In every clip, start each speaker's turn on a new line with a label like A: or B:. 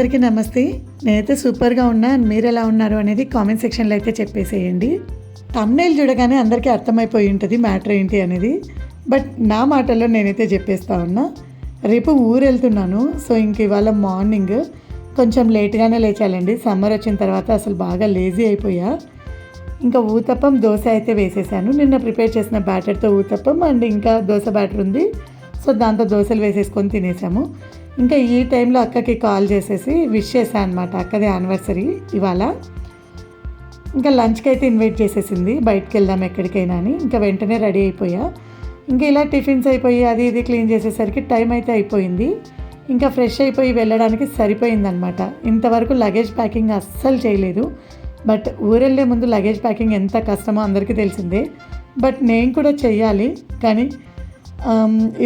A: అందరికీ నమస్తే. నేనైతే సూపర్గా ఉన్నా. మీరు ఎలా ఉన్నారు అనేది కామెంట్ సెక్షన్లో అయితే చెప్పేసేయండి. తమ్నైల్ చూడగానే అందరికీ అర్థమైపోయి ఉంటుంది మ్యాటర్ ఏంటి అనేది. బట్ నా మాటల్లో నేనైతే చెప్పేస్తా ఉన్నా. రేపు ఊరు వెళ్తున్నాను సో ఇంక ఇవాళ మార్నింగ్ కొంచెం లేట్గానే లేచాలండి. సమ్మర్ వచ్చిన తర్వాత అసలు బాగా లేజీ అయిపోయా. ఇంకా ఊతప్పం దోశ అయితే వేసేసాను. నిన్న ప్రిపేర్ చేసిన బ్యాటర్తో ఊతప్పం అండ్ ఇంకా దోశ బ్యాటర్ ఉంది. సో దాంతో దోశలు వేసేసుకొని తినేసాము. ఇంకా ఈ టైంలో అక్కకి కాల్ చేసేసి విష్ చేశాను అనమాట అక్కది యానివర్సరీ ఇవాళ. ఇంకా లంచ్కి అయితే ఇన్వైట్ చేసేసింది. బయటకు వెళ్దాం ఎక్కడికైనా అని. ఇంకా వెంటనే రెడీ అయిపోయా. ఇంకా ఇలా టిఫిన్స్ అయిపోయి అది ఇది క్లీన్ చేసేసరికి టైం అయితే అయిపోయింది. ఇంకా ఫ్రెష్ అయిపోయి వెళ్ళడానికి సరిపోయిందనమాట ఇంతవరకు లగేజ్ ప్యాకింగ్ అస్సలు చేయలేదు. బట్ ఊరెళ్ళే ముందు లగేజ్ ప్యాకింగ్ ఎంత కష్టమో అందరికీ తెలిసిందే. బట్ నేను కూడా చెయ్యాలి. కానీ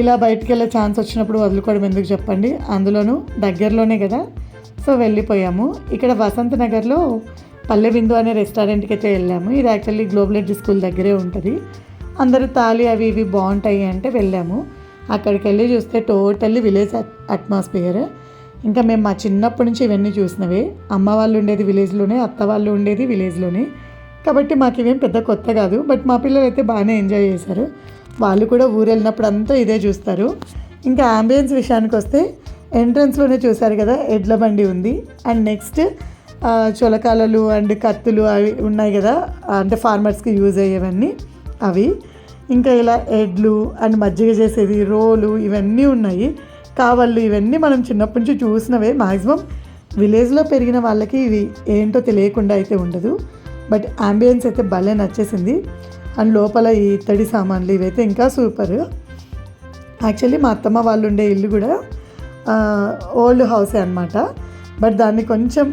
A: ఇలా బయటికి వెళ్ళే ఛాన్స్ వచ్చినప్పుడు వదులుకోవడం ఎందుకు చెప్పండి? అందులోనూ దగ్గరలోనే కదా. సో వెళ్ళిపోయాము. ఇక్కడ వసంత నగర్లో పల్లె బిందు అనే రెస్టారెంట్కి అయితే వెళ్ళాము. ఇది యాక్చువల్లీ గ్లోబల్ ఎడ్జ్ స్కూల్ దగ్గరే ఉంటుంది. అందరూ తాళి అవి ఇవి బాగుంటాయి అంటే వెళ్ళాము. అక్కడికి వెళ్ళి చూస్తే టోటల్లీ విలేజ్ అట్మాస్ఫియర్ ఇంకా మేము మా చిన్నప్పటి నుంచి ఇవన్నీ చూసినవే. అమ్మ వాళ్ళు ఉండేది విలేజ్లోనే అత్త వాళ్ళు ఉండేది విలేజ్లోనే కాబట్టి మాకు ఇవేం పెద్ద కొత్త కాదు. బట్ మా పిల్లలు అయితే బాగానే ఎంజాయ్ చేశారు. వాళ్ళు కూడా ఊరు వెళ్ళినప్పుడు అంతా ఇదే చూస్తారు. ఇంకా అంబియన్స్ విషయానికి వస్తే ఎంట్రన్స్లోనే చూశారు కదా ఎడ్ల బండి ఉంది. అండ్ నెక్స్ట్ చొలకాలలు అండ్ కత్తులు అవి ఉన్నాయి కదా అంటే ఫార్మర్స్కి యూజ్ అయ్యేవన్నీ అవి. ఇంకా ఇలా ఎడ్లు అండ్ మజ్జిగ చేసేది రోలు ఇవన్నీ ఉన్నాయి. కావళ్ళు ఇవన్నీ మనం చిన్నప్పటి నుంచి చూసినవే. మ్యాక్సిమం విలేజ్లో పెరిగిన వాళ్ళకి ఇవి ఏంటో తెలియకుండా అయితే ఉండదు. బట్ అంబియన్స్ అయితే భలే నచ్చేసింది. అండ్ లోపల ఈ ఇత్తడి సామాన్లు ఇవైతే ఇంకా సూపర్ యాక్చువల్లీ మా అత్తమ్మ వాళ్ళు ఉండే ఇల్లు కూడా ఓల్డ్ హౌసే అనమాట బట్ దాన్ని కొంచెం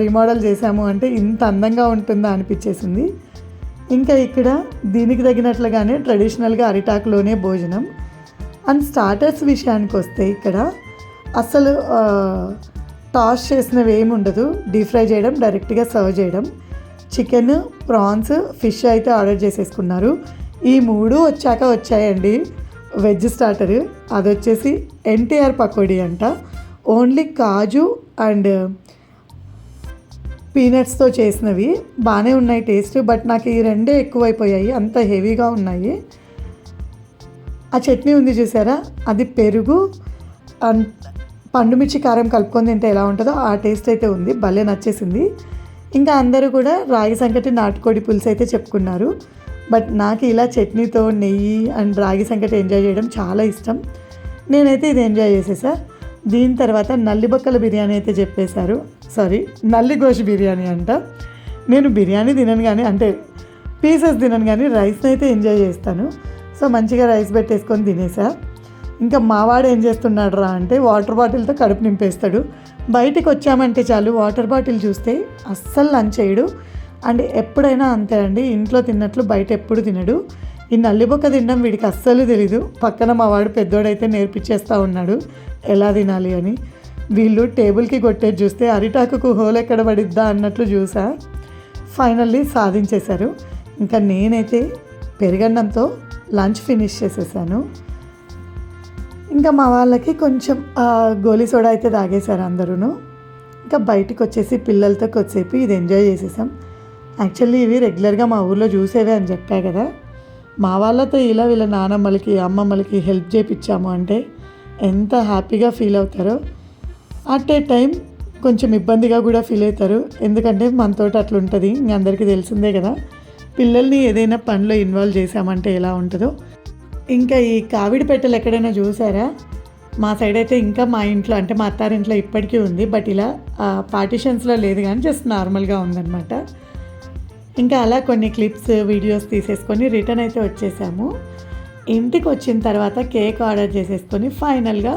A: రీమోడల్ చేసాము అంటే ఇంత అందంగా ఉంటుందా అనిపించేసింది. ఇంకా ఇక్కడ దీనికి తగినట్లుగానే ట్రెడిషనల్గా అరిటాకులోనే భోజనం. అండ్ స్టార్టర్స్ విషయానికి వస్తే ఇక్కడ అసలు టాస్ చేసినవి ఏమి ఉండదు డీప్ ఫ్రై చేయడం డైరెక్ట్గా సర్వ్ చేయడం. చికెన్ ప్రాన్స్ ఫిష్ అయితే ఆర్డర్ చేసేసుకున్నారు. ఈ మూడు వచ్చాక వచ్చాయండి. వెజ్ స్టార్టర్ అది వచ్చేసి ఎన్టీఆర్ పకోడీ అంట. ఓన్లీ కాజు అండ్ పీనట్స్తో చేసినవి. బాగానే ఉన్నాయి టేస్ట్ బట్ నాకు ఈ రెండే ఎక్కువైపోయాయి. అంత హెవీగా ఉన్నాయి. ఆ చట్నీ ఉంది చూసారా? అది పెరుగు అండ్ పండుమిర్చి కారం కలుపుకొని తింటే ఎలా ఉంటుందో ఆ టేస్ట్ అయితే ఉంది. భలే నచ్చేసింది. ఇంకా అందరూ కూడా రాగి సంకటి నాటుకోడి పులుసు అయితే చెప్పుకున్నారు. బట్ నాకు ఇలా చట్నీతో నెయ్యి అండ్ రాగి సంకటి ఎంజాయ్ చేయడం చాలా ఇష్టం. నేనైతే ఇది ఎంజాయ్ చేసేసా దీని తర్వాత నల్లిబొక్కల బిర్యానీ అయితే చెప్పేశారు. సారీ నల్లిగోష్ బిర్యానీ అంట. నేను బిర్యానీ తినను కానీ అంటే పీసెస్ తినను కానీ రైస్ని అయితే ఎంజాయ్ చేస్తాను. సో మంచిగా రైస్ పెట్టేసుకొని తినేసా. ఇంకా మావాడు ఏం చేస్తున్నాడు రా అంటే వాటర్ బాటిల్తో కడుపు నింపేస్తాడు. బయటికి వచ్చామంటే చాలు వాటర్ బాటిల్ చూస్తే అస్సలు లంచ్ చేయడు. అండ్ ఎప్పుడైనా అంతే అండి ఇంట్లో తిన్నట్లు బయట ఎప్పుడు తినడు. ఈ నల్లిబొక్క తినడం వీడికి అస్సలు తెలీదు. పక్కన మా వాడు పెద్దోడైతే నేర్పించేస్తూ ఉన్నాడు ఎలా తినాలి అని. వీళ్ళు టేబుల్కి కొట్టేది చూస్తే అరిటాకుకు హోల్ ఎక్కడ పడిద్దా అన్నట్లు చూసా. ఫైనల్లీ సాధించేశారు. ఇంకా నేనైతే పెరుగన్నంతో లంచ్ ఫినిష్ చేసేసాను. ఇంకా మా వాళ్ళకి కొంచెం గోలీ సోడా అయితే తాగేశారు అందరూ ఇంకా బయటికి వచ్చేసి పిల్లలతో కొద్దిసేపు ఇది ఎంజాయ్ చేసేసాం. యాక్చువల్లీ ఇవి రెగ్యులర్గా మా ఊర్లో చూసేవే అని చెప్పా కదా. మా వాళ్ళతో ఇలా వీళ్ళ నానమ్మలకి అమ్మమ్మలకి హెల్ప్ చేయించాము అంటే ఎంత హ్యాపీగా ఫీల్ అవుతారో. అట్ ఏ టైం కొంచెం ఇబ్బందిగా కూడా ఫీల్ అవుతారు. ఎందుకంటే మనతోటి అట్లా ఉంటుంది. మీ అందరికీ తెలిసిందే కదా. పిల్లల్ని ఏదైనా పనిలో ఇన్వాల్వ్ చేసామంటే ఎలా ఉంటుందో. ఇంకా ఈ కావిడి పెట్టెలు ఎక్కడైనా చూసారా? మా సైడ్ అయితే ఇంకా మా ఇంట్లో అంటే మా అత్తారింట్లో ఇప్పటికీ ఉంది బట్ ఇలా పార్టిషన్స్లో లేదు కానీ జస్ట్ నార్మల్గా ఉందన్నమాట. ఇంకా అలా కొన్ని క్లిప్స్ వీడియోస్ తీసేసుకొని రిటర్న్ అయితే వచ్చేసాము. ఇంటికి వచ్చిన తర్వాత కేక్ ఆర్డర్ చేసేసుకొని ఫైనల్గా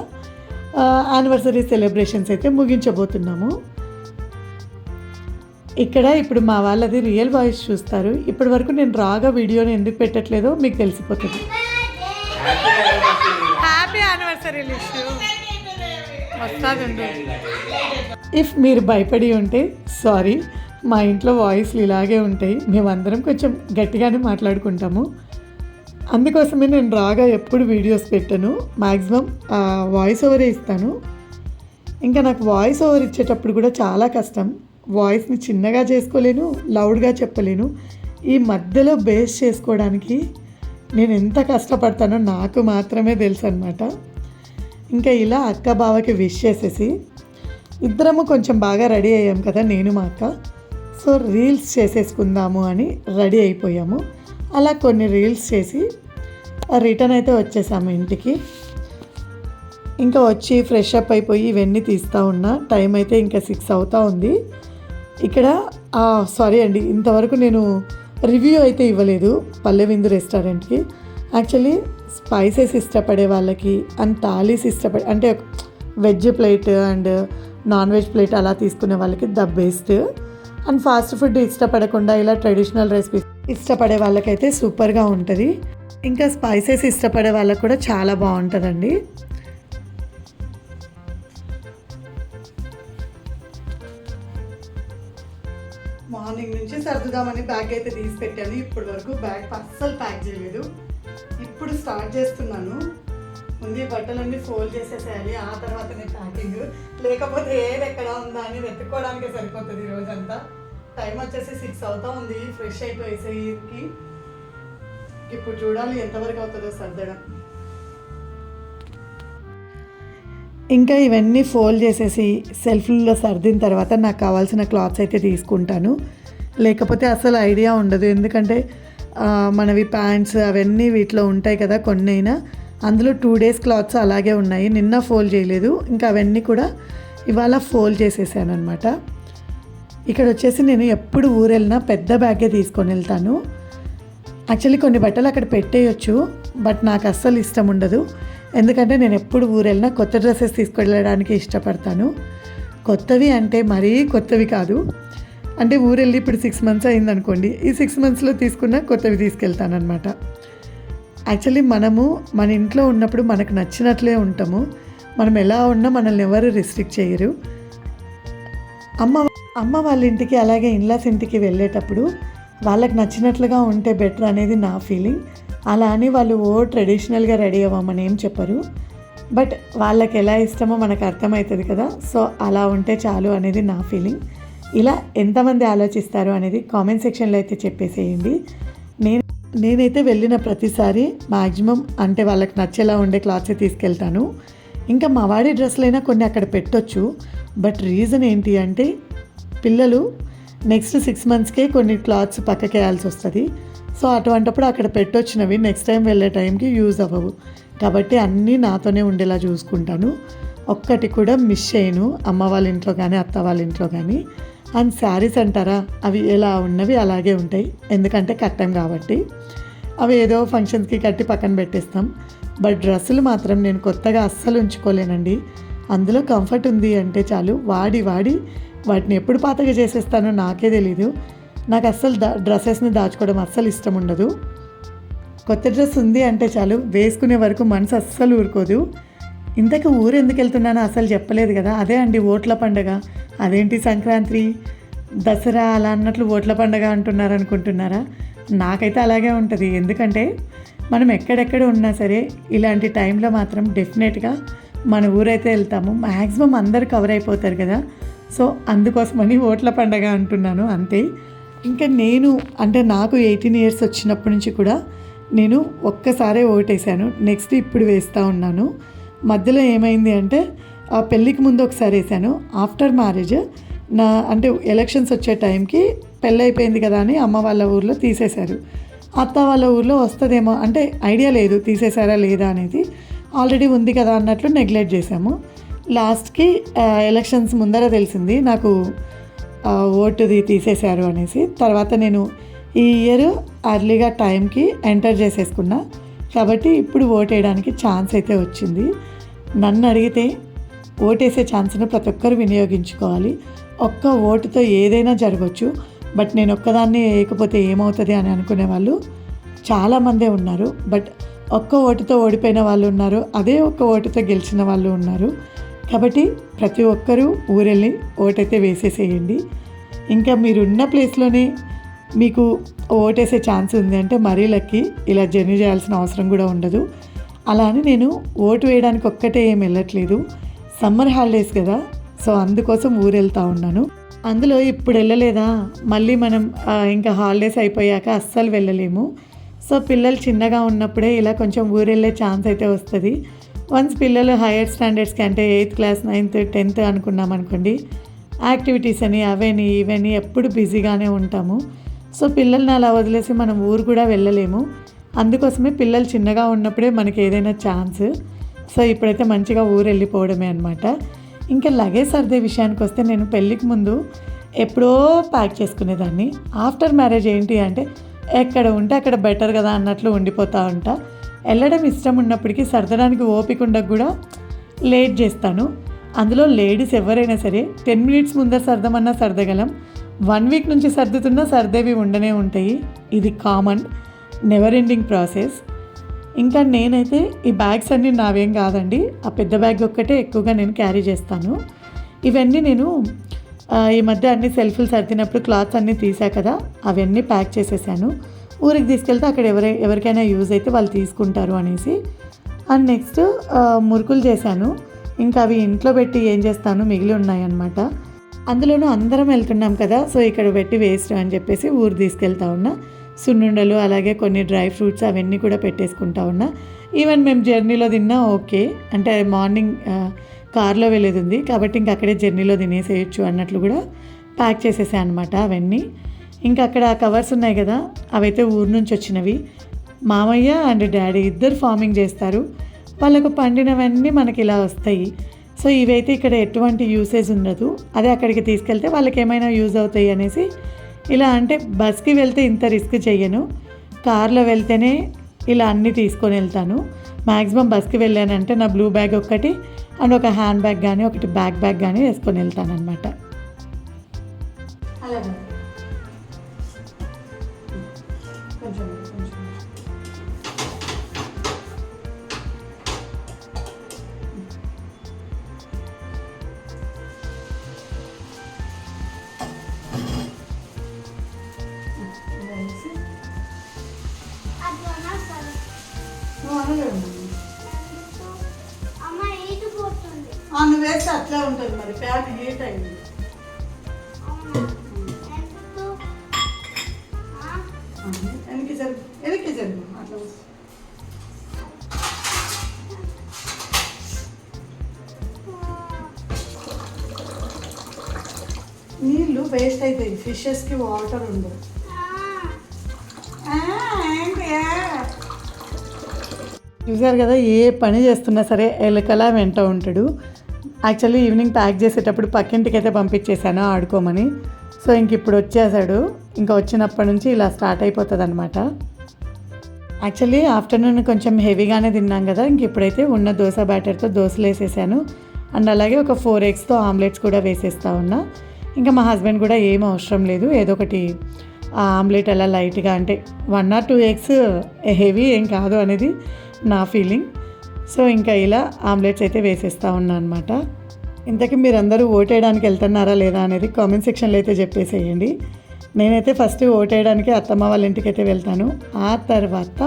A: యానివర్సరీ సెలబ్రేషన్స్ అయితే ముగించబోతున్నాము. ఇక్కడ ఇప్పుడు మా వాళ్ళది రియల్ వాయిస్ చూస్తారు. ఇప్పటి వరకు నేను రాగా వీడియోని ఎందుకు పెట్టట్లేదో మీకు తెలిసిపోతుంది. ఇఫ్ మీరు భయపడి ఉంటే సారీ మా ఇంట్లో వాయిస్లు ఇలాగే ఉంటాయి. మేమందరం కొంచెం గట్టిగానే మాట్లాడుకుంటాము. అందుకోసమే నేను రాగా ఎప్పుడు వీడియోస్ పెట్టను. మ్యాక్సిమం వాయిస్ ఓవరే ఇస్తాను. ఇంకా నాకు వాయిస్ ఓవర్ ఇచ్చేటప్పుడు కూడా చాలా కష్టం. వాయిస్ని చిన్నగా చేసుకోలేను లౌడ్గా చెప్పలేను. ఈ మధ్యలో బేస్ చేసుకోవడానికి నేను ఎంత కష్టపడతానో నాకు మాత్రమే తెలుసు అనమాట ఇంకా ఇలా అక్క బావకి విష్ చేసేసి ఇద్దరము కొంచెం బాగా రెడీ అయ్యాం కదా నేను మా అక్క. సో రీల్స్ చేసేసుకుందాము అని రెడీ అయిపోయాము. అలా కొన్ని రీల్స్ చేసి రిటర్న్ అయితే వచ్చేసాము ఇంటికి. ఇంకా వచ్చి ఫ్రెష్ అప్ అయిపోయి ఇవన్నీ తీస్తూ ఉన్నా. టైం అయితే ఇంకా సిక్స్ అవుతూ ఉంది. ఇక్కడ సారీ అండి ఇంతవరకు నేను రివ్యూ అయితే ఇవ్వలేదు పల్లెవిందు రెస్టారెంట్కి యాక్చువల్లీ స్పైసెస్ ఇష్టపడే వాళ్ళకి అండ్ థాలీస్ ఇష్టపడే అంటే veg plate and non veg plate అలా తీసుకునే వాళ్ళకి the best and fast food ఇష్టపడకుండా ఇలా ట్రెడిషనల్ రెసిపీస్ ఇష్టపడే వాళ్ళకైతే సూపర్గా ఉంటుంది. ఇంకా స్పైసెస్ ఇష్టపడే వాళ్ళకి కూడా చాలా బాగుంటుందండి. మార్నింగ్ నుంచి సర్దుదామని బ్యాగ్ అయితే తీసి పెట్టాను. ఇప్పటి వరకు బ్యాగ్ అస్సలు ప్యాక్ చేయలేదు. ఇప్పుడు స్టార్ట్ చేస్తున్నాను. ముందు బట్టలన్నీ ఫోల్డ్ చేసేసేయాలి. ఆ తర్వాతనే ప్యాకింగ్ లేకపోతే ఏది ఎక్కడ ఉందా అని వెతుక్కోవడానికి సరిపోతుంది ఈరోజంతా రోజంతా. టైం వచ్చేసి సిక్స్ అవుతా ఉంది. ఫ్రెష్ అయిపోయేసరికి ఇప్పుడు చూడాలి ఎంతవరకు అవుతుందో సర్దడం. ఇంకా ఇవన్నీ ఫోల్డ్ చేసేసి సెల్ఫ్లో సర్దిన తర్వాత నాకు కావాల్సిన క్లాత్స్ అయితే తీసుకుంటాను. లేకపోతే అసలు ఐడియా ఉండదు. ఎందుకంటే మనవి ప్యాంట్స్ అవన్నీ వీటిలో ఉంటాయి కదా కొన్ని అయినా అందులో టూ డేస్ క్లాత్స్ అలాగే ఉన్నాయి. నిన్న ఫోల్డ్ చేయలేదు. ఇంకా అవన్నీ కూడా ఇవాళ ఫోల్డ్ చేసేసాను అనమాట ఇక్కడ వచ్చేసి నేను ఎప్పుడు ఊరెళ్ళినా పెద్ద బ్యాగే తీసుకొని వెళ్తాను. యాక్చువల్లీ కొన్ని బట్టలు అక్కడ పెట్టేయచ్చు బట్ నాకు అస్సలు ఇష్టం ఉండదు. ఎందుకంటే నేను ఎప్పుడు ఊరెళ్ళినా కొత్త డ్రెస్సెస్ తీసుకెళ్ళడానికి ఇష్టపడతాను. కొత్తవి అంటే మరీ కొత్తవి కాదు. అంటే ఊరెళ్ళి ఇప్పుడు సిక్స్ మంత్స్ అయింది అనుకోండి ఈ సిక్స్ మంత్స్లో తీసుకున్న కొత్తవి తీసుకెళ్తానమాట యాక్చువల్లీ మనము మన ఇంట్లో ఉన్నప్పుడు మనకు నచ్చినట్లే ఉంటాము. మనం ఎలా ఉన్నా మనల్ని ఎవరు రిస్ట్రిక్ట్ చేయరు. అమ్మ అమ్మ వాళ్ళ ఇంటికి అలాగే ఇన్లాస్ ఇంటికి వెళ్ళేటప్పుడు వాళ్ళకి నచ్చినట్లుగా ఉంటే బెటర్ అనేది నా ఫీలింగ్ అలా అని వాళ్ళు ఓ ట్రెడిషనల్గా రెడీ అవ్వమని ఏం చెప్పరు. బట్ వాళ్ళకి ఎలా ఇష్టమో మనకు అర్థమవుతుంది కదా. సో అలా ఉంటే చాలు అనేది నా ఫీలింగ్ ఇలా ఎంతమంది ఆలోచిస్తారు అనేది కామెంట్ సెక్షన్లో అయితే చెప్పేసేయండి. నేను నేనైతే వెళ్ళిన ప్రతిసారి మ్యాక్సిమం అంటే వాళ్ళకి నచ్చేలా ఉండే క్లాత్సే తీసుకెళ్తాను. ఇంకా మా వాడి డ్రెస్సులైనా కొన్ని అక్కడ పెట్టొచ్చు. బట్ రీజన్ ఏంటి అంటే పిల్లలు నెక్స్ట్ సిక్స్ మంత్స్కే కొన్ని క్లాత్స్ పక్కకేయాల్సి వస్తుంది. సో అటువంటప్పుడు అక్కడ పెట్టొచ్చినవి నెక్స్ట్ టైం వెళ్ళే టైంకి యూజ్ అవ్వవు. కాబట్టి అన్నీ నాతోనే ఉండేలా చూసుకుంటాను. ఒక్కటి కూడా మిస్ చేయను. అమ్మ వాళ్ళ ఇంట్లో కానీ అత్త వాళ్ళ ఇంట్లో కానీ అండ్ శారీస్ అంటారా అవి ఎలా ఉన్నవి అలాగే ఉంటాయి. ఎందుకంటే కట్టాం కాబట్టి. అవి ఏదో ఫంక్షన్స్కి కట్టి పక్కన పెట్టేస్తాం. బట్ డ్రెస్సులు మాత్రం నేను కొత్తగా అస్సలు ఉంచుకోలేనండి. అందులో కంఫర్ట్ ఉంది అంటే చాలు వాడి వాడి వాటిని ఎప్పుడు పాతగా చేసేస్తానో నాకే తెలీదు. నాకు అస్సలు దా డ్రెస్సెస్ని దాచుకోవడం అస్సలు ఇష్టం ఉండదు. కొత్త డ్రెస్ ఉంది అంటే చాలు వేసుకునే వరకు మనసు అస్సలు ఊరుకోదు. ఇంతకు ఊరు ఎందుకు వెళ్తున్నానో అసలు చెప్పలేదు కదా. అదే అండి ఓట్ల పండగ. అదేంటి సంక్రాంతి? దసరా అలా అన్నట్లు ఓట్ల పండగ అంటున్నారు అనుకుంటున్నారా నాకైతే అలాగే ఉంటుంది. ఎందుకంటే మనం ఎక్కడెక్కడ ఉన్నా సరే ఇలాంటి టైంలో మాత్రం డెఫినెట్గా మన ఊరైతే వెళ్తాము. మ్యాక్సిమం అందరు కవర్ అయిపోతారు కదా. సో అందుకోసమని ఓట్ల పండగ అంటున్నాను. అంతే. ఇంకా నేను అంటే నాకు ఎయిటీన్ ఇయర్స్ వచ్చినప్పటి నుంచి కూడా నేను ఒక్కసారే ఓటేసాను నెక్స్ట్ ఇప్పుడు వేస్తూ ఉన్నాను. మధ్యలో ఏమైంది అంటే పెళ్ళికి ముందు ఒకసారి వేసాను ఆఫ్టర్ మ్యారేజ్ నా అంటే ఎలక్షన్స్ వచ్చే టైంకి పెళ్ళి అయిపోయింది కదా అని అమ్మ వాళ్ళ ఊర్లో తీసేశారు. అత్త వాళ్ళ ఊర్లో వస్తుందేమో అంటే ఐడియా లేదు తీసేశారా లేదా అనేది. ఆల్రెడీ ఉంది కదా అన్నట్లు నెగ్లెక్ట్ చేశాము. లాస్ట్కి ఎలక్షన్స్ ముందర తెలిసింది నాకు ఓటుది తీసేశారు అనేసి. తర్వాత నేను ఈ ఇయర్ అర్లీగా టైంకి ఎంటర్ చేసేసుకున్నా. కాబట్టి ఇప్పుడు ఓట్ వేయడానికి ఛాన్స్ అయితే వచ్చింది. నన్ను అడిగితే ఓటేసే ఛాన్స్ను ప్రతి ఒక్కరు వినియోగించుకోవాలి. ఒక్క ఓటుతో ఏదైనా జరగవచ్చు బట్ నేను ఒక్కదాన్ని వేయకపోతే ఏమవుతుంది అని అనుకునే వాళ్ళు చాలామందే ఉన్నారు. బట్ ఒక్క ఓటుతో ఓడిపోయిన వాళ్ళు ఉన్నారు. అదే ఒక్క ఓటుతో గెలిచిన వాళ్ళు ఉన్నారు. కాబట్టి ప్రతి ఒక్కరూ ఊరెళ్ళి ఓటైతే వేసేసేయండి. ఇంకా మీరున్న ప్లేస్లోనే మీకు ఓటేసే ఛాన్స్ ఉంది అంటే మరీ లక్కీ. ఇలా జర్నీ చేయాల్సిన అవసరం కూడా ఉండదు. అలా అని నేను ఓటు వేయడానికి ఒక్కటే ఏం వెళ్ళట్లేదు. సమ్మర్ హాలిడేస్ కదా సో అందుకోసం ఊరు వెళ్తూ ఉన్నాను. అందులో ఇప్పుడు వెళ్ళలేదా మళ్ళీ మనం ఇంకా హాలిడేస్ అయిపోయాక అస్సలు వెళ్ళలేము. సో పిల్లలు చిన్నగా ఉన్నప్పుడే ఇలా కొంచెం ఊరు వెళ్ళే ఛాన్స్ అయితే వస్తుంది. వన్స్ పిల్లలు హైయర్ స్టాండర్డ్స్కి అంటే ఎయిత్ క్లాస్ నైన్త్ టెన్త్ అనుకున్నాం అనుకోండి యాక్టివిటీస్ అని అవని ఇవని ఎప్పుడు బిజీగానే ఉంటాము. సో పిల్లల్ని అలా వదిలేసి మనం ఊరు కూడా వెళ్ళలేము. అందుకోసమే పిల్లలు చిన్నగా ఉన్నప్పుడే మనకి ఏదైనా ఛాన్స్. సో ఇప్పుడైతే మంచిగా ఊరు వెళ్ళిపోవడమే అనమాట ఇంకా లగేజ్ సర్దే విషయానికి వస్తే నేను పెళ్ళికి ముందు ఎప్పుడో ప్యాక్ చేసుకునేదాన్ని. ఆఫ్టర్ మ్యారేజ్ ఏంటి అంటే ఎక్కడ ఉంటే అక్కడ బెటర్ కదా అన్నట్లు ఉండిపోతూ ఉంటా. వెళ్ళడం ఇష్టం ఉన్నప్పటికీ సర్దడానికి ఓపిక ఉండకు కూడా లేట్ చేస్తాను. అందులో లేడీస్ ఎవరైనా సరే టెన్ మినిట్స్ ముందర సర్దమన్నా సర్దగలం. వన్ వీక్ నుంచి సర్దుతున్నా సర్దేవి ఉండనే ఉంటాయి. ఇది కామన్ నెవర్ ఎండింగ్ ప్రాసెస్. ఇంకా నేనైతే ఈ బ్యాగ్స్ అన్నీ నావేం కాదండి. ఆ పెద్ద బ్యాగ్ ఒక్కటే ఎక్కువగా నేను క్యారీ చేస్తాను. ఇవన్నీ నేను ఈ మధ్య అన్ని సెల్ఫ్లు సర్దినప్పుడు క్లాత్స్ అన్నీ తీసా కదా అవన్నీ ప్యాక్ చేసేసాను. ఊరికి తీసుకెళ్తే అక్కడ ఎవరై ఎవరికైనా యూజ్ అయితే వాళ్ళు తీసుకుంటారు అనేసి. అండ్ నెక్స్ట్ మురుకులు చేశాను. ఇంకా అవి ఇంట్లో పెట్టి ఏం చేస్తాను మిగిలి ఉన్నాయన్నమాట. అందులోనూ అందరం వెళ్తున్నాం కదా సో ఇక్కడ పెట్టి వేస్ట్ అని చెప్పేసి ఊరు తీసుకెళ్తా ఉన్నా. సున్నుండలు అలాగే కొన్ని డ్రై ఫ్రూట్స్ అవన్నీ కూడా పెట్టేసుకుంటా ఉన్నా. ఈవెన్ మేము జర్నీలో తిన్నా ఓకే. అంటే మార్నింగ్ కార్లో వెళ్ళేది ఉంది. కాబట్టి ఇంక అక్కడే జర్నీలో తినేసేయచ్చు అన్నట్లు కూడా ప్యాక్ చేసేసా అనమాట అవన్నీ. ఇంకా అక్కడ కవర్స్ ఉన్నాయి కదా అవైతే ఊరు నుంచి వచ్చినవి. మామయ్య అండ్ డాడీ ఇద్దరు ఫార్మింగ్ చేస్తారు. వాళ్ళకు పండినవన్నీ మనకి ఇలా వస్తాయి. సో ఇవైతే ఇక్కడ ఎటువంటి యూసేజ్ ఉండదు. అదే అక్కడికి తీసుకెళ్తే వాళ్ళకి ఏమైనా యూజ్ అవుతాయి అనేసి ఇలా అంటే బస్కి వెళ్తే ఇంత రిస్క్ చెయ్యను. కార్లో వెళ్తేనే ఇలా అన్నీ తీసుకొని వెళ్తాను. మ్యాక్సిమం బస్కి వెళ్ళానంటే నా బ్లూ బ్యాగ్ ఒక్కటి అండ్ ఒక హ్యాండ్ బ్యాగ్ కానీ ఒకటి బ్యాక్ బ్యాగ్ కానీ వేసుకొని వెళ్తాను అనమాట అలాగే. నువ్వు వేస్తే అట్లా ఉంటుంది మరి. ప్యాన్ హీట్ అయింది. వెనక్కి జరుగు. వెనక్కి జరుగు. అట్లా నీళ్ళు వేస్ట్ అవుతాయి ఫిషెస్కి వాటర్ ఉండదు. చూసారు కదా ఏ పని చేస్తున్నా సరే ఎలకలా వెంట ఉంటాడు. యాక్చువల్లీ ఈవినింగ్ ప్యాక్ చేసేటప్పుడు పక్కింటికి అయితే పంపించేశాను ఆడుకోమని. సో ఇంక ఇప్పుడు వచ్చేసాడు. ఇంకా వచ్చినప్పటి నుంచి ఇలా స్టార్ట్ అయిపోతుంది అనమాట యాక్చువల్లీ ఆఫ్టర్నూన్ కొంచెం హెవీగానే తిన్నాం కదా ఇంక ఇప్పుడైతే ఉన్న దోశ బ్యాటర్తో దోశలు వేసేసాను అండ్ అలాగే ఒక ఫోర్ ఎగ్స్తో ఆమ్లెట్స్ కూడా వేసేస్తా ఉన్నా. ఇంకా మా హస్బెండ్ కూడా ఏం అవసరం లేదు ఏదో ఒకటి ఆమ్లెట్ అలా లైట్గా అంటే one or two eggs heavy ఏం కాదు అనేది నా ఫీలింగ్ సో ఇంకా ఇలా ఆమ్లెట్స్ అయితే వేసేస్తా ఉన్నా అనమాట ఇంతకీ మీరందరూ ఓటేయడానికి వెళ్తున్నారా లేదా అనేది కామెంట్ సెక్షన్లో అయితే చెప్పేసేయండి. నేనైతే ఫస్ట్ ఓటేయడానికి అత్తమ్మ వాళ్ళ ఇంటికి అయితే వెళ్తాను. ఆ తర్వాత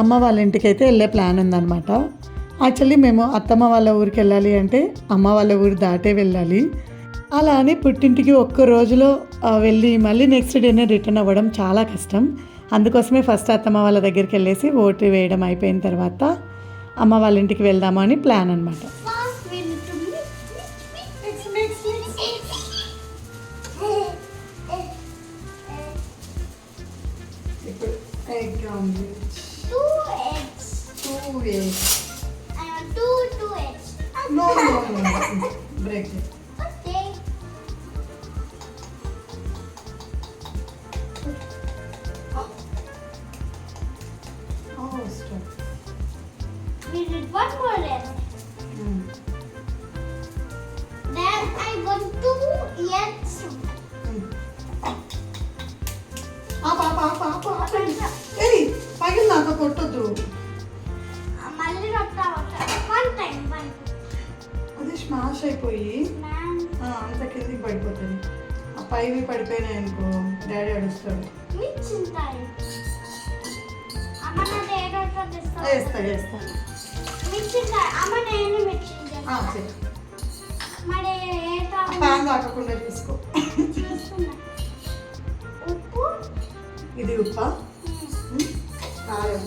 A: అమ్మ వాళ్ళ ఇంటికి అయితే వెళ్ళే ప్లాన్ ఉందన్నమాట. యాక్చువల్లీ మేము అత్తమ్మ వాళ్ళ ఊరికి వెళ్ళాలి అంటే అమ్మ వాళ్ళ ఊరు దాటే వెళ్ళాలి. అలా అని పుట్టింటికి ఒక్క రోజులో వెళ్ళి మళ్ళీ నెక్స్ట్ డేనే రిటర్న్ అవ్వడం చాలా కష్టం. అందుకోసమే ఫస్ట్ అత్తమ్మ వాళ్ళ దగ్గరికి వెళ్ళేసి ఓటు వేయడం అయిపోయిన తర్వాత అమ్మ వాళ్ళ ఇంటికి వెళ్దాము అని ప్లాన్ అనమాట
B: First we
A: పడిపోతుంది. ఆ పైవి పడిపోయినాయి అనుకో డాడీ అడుస్తాడు వేస్తా వేస్తా.
B: ఉప్పు?
A: ఇది ఉప్ప. కారం.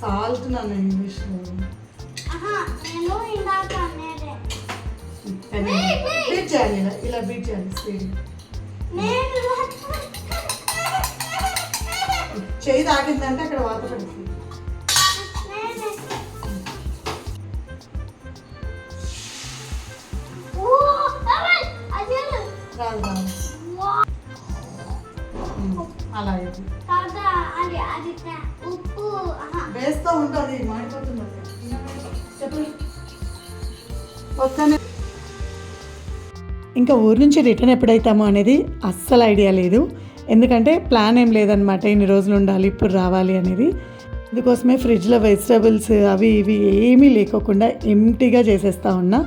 A: సాల్ట్ నన్ను ఇంగ్లీష్లో
B: నేను ఇందాక అనేదే
A: బీట్ చేయాలి ఇలా ఇలా బీట్ చేయాలి స్పీడ్
B: నేను
A: చేయి తాకిందంటే అక్కడ వాత పడుతుంది
B: నేనే. ఓ, అరే, అసలు.
A: రాదు రాదు
B: వా.
A: ఉమ్, అలా అయితే
B: తర్వాత అది అది తా- ఉప్పు ఆహా.
A: వేస్తూ ఉంటుంది మాడిపోతుంది అది. వస్తాను ఇంకా ఊరు నుంచి రిటర్న్ ఎప్పుడైతామో అనేది అస్సలు ఐడియా లేదు. ఎందుకంటే ప్లాన్ ఏం లేదనమాట ఇన్ని రోజులు ఉండాలి ఇప్పుడు రావాలి అనేది. అందుకోసమే ఫ్రిడ్జ్లో వెజిటబుల్స్ అవి ఇవి ఏమీ లేకోకుండా ఎంటీగా చేసేస్తా ఉన్నా.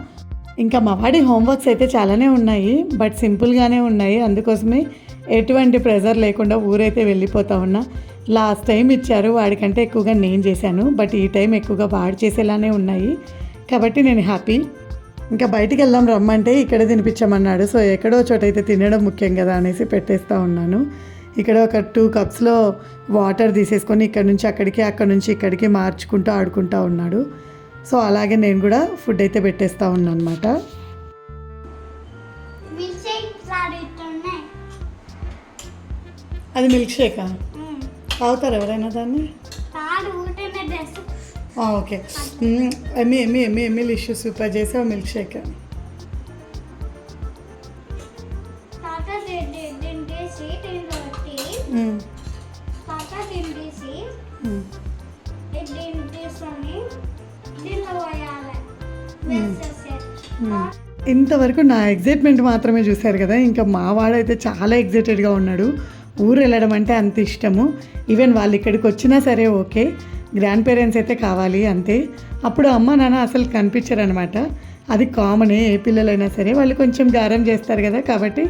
A: ఇంకా మా వాడి హోంవర్క్స్ అయితే చాలానే ఉన్నాయి బట్ సింపుల్గానే ఉన్నాయి. అందుకోసమే ఎటువంటి ప్రెజర్ లేకుండా ఊరైతే వెళ్ళిపోతా ఉన్నా. లాస్ట్ టైం ఇచ్చారు వాడికంటే ఎక్కువగా నేను చేశాను బట్ ఈ టైం ఎక్కువగా వాడు చేసేలానే ఉన్నాయి. కాబట్టి నేను హ్యాపీ. ఇంకా బయటికి వెళ్దాం రమ్మంటే ఇక్కడ తినిపించమన్నాడు. సో ఎక్కడో చోట అయితే తినడం ముఖ్యం కదా అనేసి పెట్టేస్తూ ఉన్నాను. ఇక్కడ ఒక టూ కప్స్లో వాటర్ తీసేసుకొని ఇక్కడ నుంచి అక్కడికి అక్కడ నుంచి ఇక్కడికి మార్చుకుంటూ ఆడుకుంటూ ఉన్నాడు. సో అలాగే నేను కూడా ఫుడ్ అయితే పెట్టేస్తూ ఉన్నాను అనమాట అది మిల్క్ షేకా తాగుతారు ఎవరైనా దాన్ని? మ్మ్.
B: తాత తింటేసి
A: మ్మ్.
B: దీన్ని తీసుకొని దీంట్లో పోయాలి వేసేసి
A: మ్మ్. ఇంతవరకు నా ఎగ్జైట్మెంట్ మాత్రమే చూశారు కదా. ఇంకా మా వాడైతే చాలా ఎగ్జైటెడ్గా ఉన్నాడు. ఊరు వెళ్ళడం అంటే అంత ఇష్టము. ఈవెన్ వాళ్ళు ఇక్కడికి వచ్చినా సరే ఓకే. గ్రాండ్ పేరెంట్స్ అయితే కావాలి అంతే. అప్పుడు అమ్మ నాన్న అసలు కనిపించరనమాట. అది కామనే ఏ పిల్లలైనా సరే వాళ్ళు కొంచెం గారం చేస్తారు కదా కాబట్టి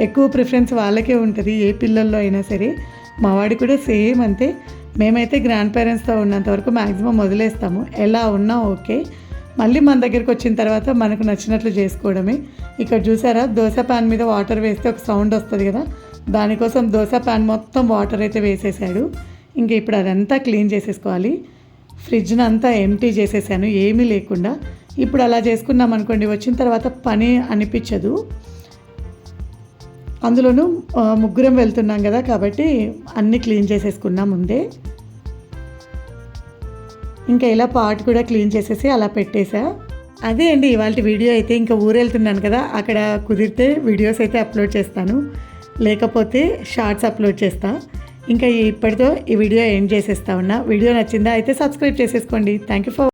A: ఎక్కువ ప్రిఫరెన్స్ వాళ్ళకే ఉంటుంది ఏ పిల్లల్లో అయినా సరే. మావాడి కూడా సేమ్ అంతే. మేమైతే గ్రాండ్ పేరెంట్స్తో ఉన్నంత వరకు మ్యాక్సిమం వదిలేస్తాము. ఎలా ఉన్నా ఓకే. మళ్ళీ మన దగ్గరికి వచ్చిన తర్వాత మనకు నచ్చినట్లు చేసుకోవడమే. ఇక్కడ చూసారా? దోశ ప్యాన్ మీద వాటర్ వేస్తే ఒక సౌండ్ వస్తుంది కదా. దానికోసం దోశ ప్యాన్ మొత్తం వాటర్ అయితే వేసేసాడు. ఇంకా ఇప్పుడు అదంతా క్లీన్ చేసేసుకోవాలి. ఫ్రిడ్జ్ని అంతా ఎంటీ చేసేసాను ఏమీ లేకుండా. ఇప్పుడు అలా చేసుకున్నాం అనుకోండి వచ్చిన తర్వాత పని అనిపించదు. అందులోనూ ముగ్గురం వెళ్తున్నాం కదా కాబట్టి అన్నీ క్లీన్ చేసేసుకున్నాం ముందే. ఇంకా ఇలా పాట్ కూడా క్లీన్ చేసేసి అలా పెట్టేశా. అదే అండి ఇవాళ వీడియో అయితే ఇంకా ఊరు వెళ్తున్నాను కదా అక్కడ కుదిరితే వీడియోస్ అయితే అప్లోడ్ చేస్తాను. లేకపోతే షార్ట్స్ అప్లోడ్ చేస్తా. ఇంకా ఇప్పటితో ఈ వీడియో ఎండ్ చేసేస్తా ఉన్నా. వీడియో నచ్చిందా అయితే సబ్స్క్రైబ్ చేసేసుకోండి. Thank you for